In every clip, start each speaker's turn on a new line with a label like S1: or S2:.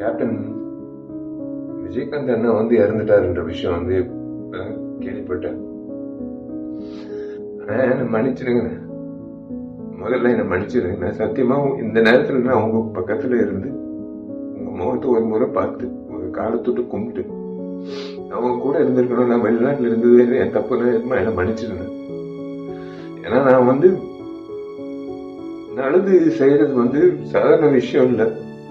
S1: Captain Vijayakanth அண்ணா வந்து இறந்துட்டாருன்ற விஷயம் வந்து கேள்விப்பட்டேன். ஆனா என்ன மன்னிச்சிடுங்க. முதல்ல என்னை மன்னிச்சிடுங்க. நான் சத்தியமா இந்த நேரத்துல நான் உங்க பக்கத்துல இருந்து உங்க முகத்தை ஒரு முறை பார்த்து ஒரு காலத்தொட்டு கும்பிட்டு அவங்க கூட இருந்திருக்கணும் நான் வெளிநாட்டுல இருந்தது என் தப்பு என்னை மன்னிச்சிடுங்க. ஏன்னா நான் வந்து நல்லது செய்யறது வந்து சாதாரண விஷயம் இல்லை.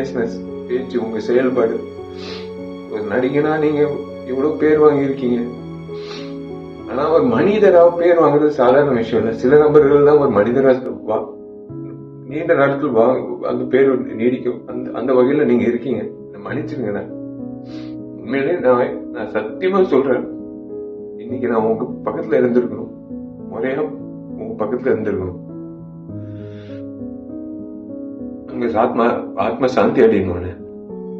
S1: பேசின பேச்சு உங்க செயல்பாடு. ஒரு நடிகனா நீங்க இவ்வளவு பேர் வாங்கியிருக்கீங்க. ஆனா ஒரு மனிதரா பேர் வாங்குறது சாதாரண விஷயம் இல்ல. சில நபர்கள் தான் ஒரு மனிதரா வா- நீண்ட நாட்கள் வா அந்த பேர் நீடிக்கும். அந்த அந்த வகையில நீங்க இருக்கீங்க. மன்னிச்சிருங்க உண்மையிலே நான் நான் சத்தியமா சொல்றேன். இன்னைக்கு நான் உங்க பக்கத்துல இருந்திருக்கணும். முறையா உங்க பக்கத்துல இருந்திருக்கணும். உங்க ஆத்மா ஆத்ம சாந்தி அடையணும்னு.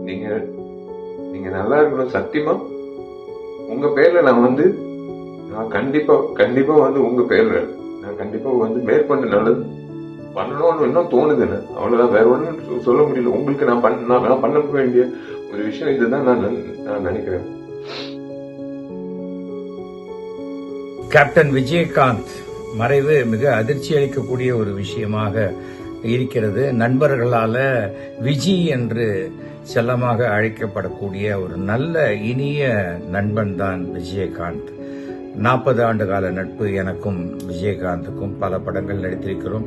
S1: நீங்க நீங்க நல்லா இருக்கணும் சத்தியமா? உங்க பேர்ல நான் வந்து நான் கண்டிப்பா கண்டிப்பா வந்து உங்க பேர்ல நான் கண்டிப்பா வந்து மேற்கொண்டு நல்லது. பண்ணணும்னு இன்னும் தோணுதுன்னு. அவ்வளவுதான். வேற ஒண்ணும் சொல்ல முடியல. உங்களுக்கு நான் பண்ண நான் பண்ண வேண்டிய ஒரு விஷயம் இதுதான் நான் நான் நினைக்கிறேன்.
S2: கேப்டன் விஜயகாந்த் மறைவு மிக அதிர்ச்சி அளிக்கக்கூடிய ஒரு விஷயமாக இருக்கிறது. நண்பர்களால விஜி என்று செல்லமாக அழைக்கப்படக்கூடிய ஒரு நல்ல இனிய நண்பன் தான் விஜயகாந்த். நாற்பது ஆண்டு கால நட்பு எனக்கும் விஜயகாந்துக்கும் பல படங்கள் நடித்திருக்கிறோம்.